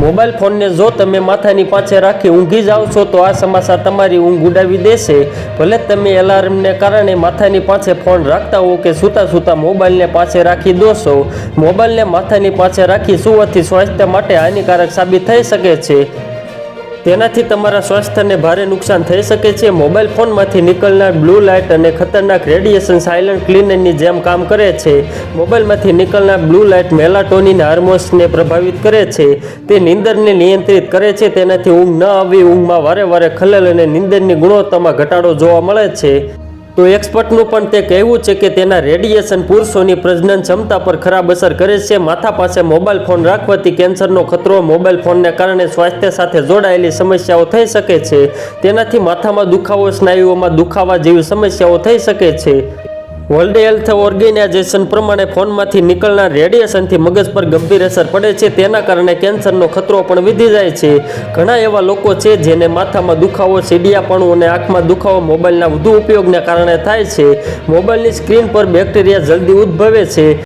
Mobile ફોનને જો તમે માથાની પાછે રાખી ઊંઘી જાઓ છો, તો આ સમાચાર તમારી ઊંઘ ઉડાવી દેશે. ભલે તમે એલાર્મને કારણે માથાની પાછે ફોન રાખતા હો કે સૂતા સૂતા મોબાઈલને પાછે રાખી દો છો. મોબાઈલને માથાની પાછે રાખી સુવાથી સ્વાસ્થ્ય માટે હાનિકારક સાબિત થઈ શકે છે. તેનાથી તમારા સ્વાસ્થ્યને ભારે નુકસાન થઈ શકે છે. મોબાઈલ ફોનમાંથી નીકળનાર બ્લુ લાઇટ અને ખતરનાક રેડિયેશન સાયલન્ટ ક્લીનરની જેમ કામ કરે છે. મોબાઈલમાંથી નીકળનાર બ્લુ લાઇટ મેલાટોનિન હાર્મોન્સને પ્રભાવિત કરે છે. તે નીંદરને નિયંત્રિત કરે છે. તેનાથી ઊંઘ ન આવવી, ઊંઘમાં વારે વારે ખલેલ અને નીંદરની ગુણવત્તામાં ઘટાડો જોવા મળે છે. તો એક્સપર્ટનું પણ તે કહેવું છે કે તેના રેડિયેશન પુરુષોની પ્રજનન ક્ષમતા પર ખરાબ અસર કરે છે. માથા પાસે મોબાઈલ ફોન રાખવાથી કેન્સરનો ખતરો મોબાઈલ ફોનને કારણે સ્વાસ્થ્ય સાથે જોડાયેલી સમસ્યાઓ થઈ શકે છે. તેનાથી માથામાં દુખાવો, સ્નાયુઓમાં દુખાવા જેવી સમસ્યાઓ થઈ શકે છે. વર્લ્ડ હેલ્થ ઓર્ગેનાઇઝેશન પ્રમાણે ફોનમાંથી નીકળનાર રેડિયેશનથી મગજ પર ગંભીર અસર પડે છે. તેના કારણે કેન્સરનો ખતરો પણ વધી જાય છે. ઘણા એવા લોકો છે જેને માથામાં દુખાવો, સીડિયાપણું અને આંખમાં દુખાવો મોબાઈલના વધુ ઉપયોગને કારણે થાય છે. મોબાઈલની સ્ક્રીન પર બેક્ટેરિયા જલ્દી ઉદ્ભવે છે.